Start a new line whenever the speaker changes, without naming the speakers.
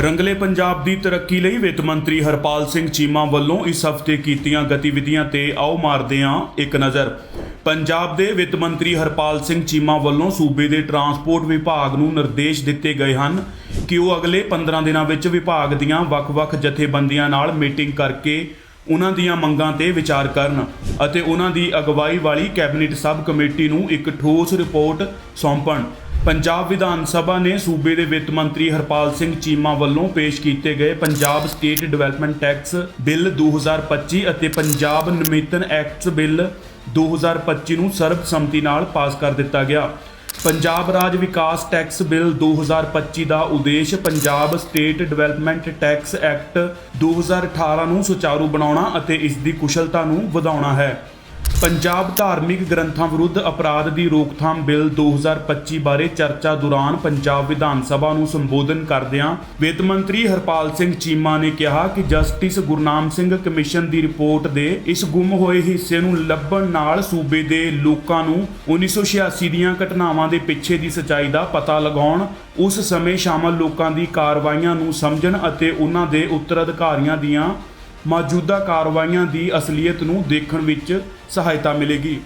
ਰੰਗਲੇ ਪੰਜਾਬ ਦੀ ਤਰੱਕੀ ਲਈ ਵਿੱਤ ਮੰਤਰੀ ਹਰਪਾਲ ਸਿੰਘ ਚੀਮਾ ਵੱਲੋਂ ਇਸ ਹਫ਼ਤੇ ਕੀਤੀਆਂ ਗਤੀਵਿਧੀਆਂ ਤੇ ਆਓ ਮਾਰਦੇ ਹਾਂ ਇੱਕ ਨਜ਼ਰ। ਪੰਜਾਬ ਦੇ ਵਿੱਤ ਮੰਤਰੀ ਹਰਪਾਲ ਸਿੰਘ ਚੀਮਾ ਵੱਲੋਂ ਸੂਬੇ ਦੇ ਟਰਾਂਸਪੋਰਟ ਵਿਭਾਗ ਨੂੰ ਨਿਰਦੇਸ਼ ਦਿੱਤੇ ਗਏ ਹਨ ਕਿ ਉਹ ਅਗਲੇ 15 ਦਿਨਾਂ ਵਿੱਚ ਵਿਭਾਗ ਦੀਆਂ ਵੱਖ-ਵੱਖ ਜਥੇਬੰਦੀਆਂ ਨਾਲ ਮੀਟਿੰਗ ਕਰਕੇ ਉਹਨਾਂ ਦੀਆਂ ਮੰਗਾਂ ਤੇ ਵਿਚਾਰ ਕਰਨ ਅਤੇ ਉਹਨਾਂ ਦੀ ਅਗਵਾਈ ਵਾਲੀ ਕੈਬਨਿਟ ਸਬ ਕਮੇਟੀ ਨੂੰ ਇੱਕ ਠੋਸ ਰਿਪੋਰਟ ਸੌਂਪਣ। ਪੰਜਾਬ ਵਿਧਾਨ ਸਭਾ ਨੇ ਸੂਬੇ ਦੇ ਵਿੱਤ ਮੰਤਰੀ ਹਰਪਾਲ ਸਿੰਘ ਚੀਮਾ ਵੱਲੋਂ ਪੇਸ਼ ਕੀਤੇ ਗਏ Punjab state development tax bill 2025 ਅਤੇ ਪੰਜਾਬ ਨਿਮਿਤਨ ਐਕਟਸ ਬਿੱਲ 2025 ਨੂੰ ਸਰਬਸੰਮਤੀ ਨਾਲ ਪਾਸ ਕਰ ਦਿੱਤਾ ਗਿਆ। ਪੰਜਾਬ ਰਾਜ ਵਿਕਾਸ ਟੈਕਸ ਬਿੱਲ 2025 ਦਾ ਉਦੇਸ਼ Punjab state development tax act 2018 ਨੂੰ ਸੁਚਾਰੂ ਬਣਾਉਣਾ ਅਤੇ ਇਸ ਦੀ ਕੁਸ਼ਲਤਾ ਨੂੰ ਵਧਾਉਣਾ ਹੈ। ਪੰਜਾਬ ਧਾਰਮਿਕ ਗ੍ਰੰਥਾਂ ਵਿਰੁੱਧ ਅਪਰਾਧ ਦੀ ਰੋਕਥਾਮ ਬਿੱਲ 2025 ਬਾਰੇ ਚਰਚਾ ਦੌਰਾਨ ਪੰਜਾਬ ਵਿਧਾਨ ਸਭਾ ਨੂੰ ਸੰਬੋਧਨ ਕਰਦਿਆਂ ਵਿੱਤ ਮੰਤਰੀ ਹਰਪਾਲ ਸਿੰਘ ਚੀਮਾ ਨੇ ਕਿਹਾ ਕਿ ਜਸਟਿਸ ਗੁਰਨਾਮ ਸਿੰਘ ਕਮਿਸ਼ਨ ਦੀ ਰਿਪੋਰਟ ਦੇ ਇਸ ਗੁੰਮ ਹੋਏ ਹਿੱਸੇ ਨੂੰ ਲੱਭਣ ਨਾਲ ਸੂਬੇ ਦੇ ਲੋਕਾਂ ਨੂੰ 1986 ਦੀਆਂ ਘਟਨਾਵਾਂ ਦੇ ਪਿੱਛੇ ਦੀ ਸਚਾਈ ਦਾ ਪਤਾ ਲਗਾਉਣ, ਉਸ ਸਮੇਂ ਸ਼ਾਮਲ ਲੋਕਾਂ ਦੀ ਕਾਰਵਾਈਆਂ ਨੂੰ ਸਮਝਣ ਅਤੇ ਉਹਨਾਂ ਦੇ ਉੱਤਰਾਧਿਕਾਰੀਆਂ ਦੀਆਂ ਮੌਜੂਦਾ ਕਾਰਵਾਈਆਂ ਦੀ ਅਸਲੀਅਤ ਨੂੰ ਦੇਖਣ ਵਿੱਚ ਸਹਾਇਤਾ ਮਿਲੇਗੀ।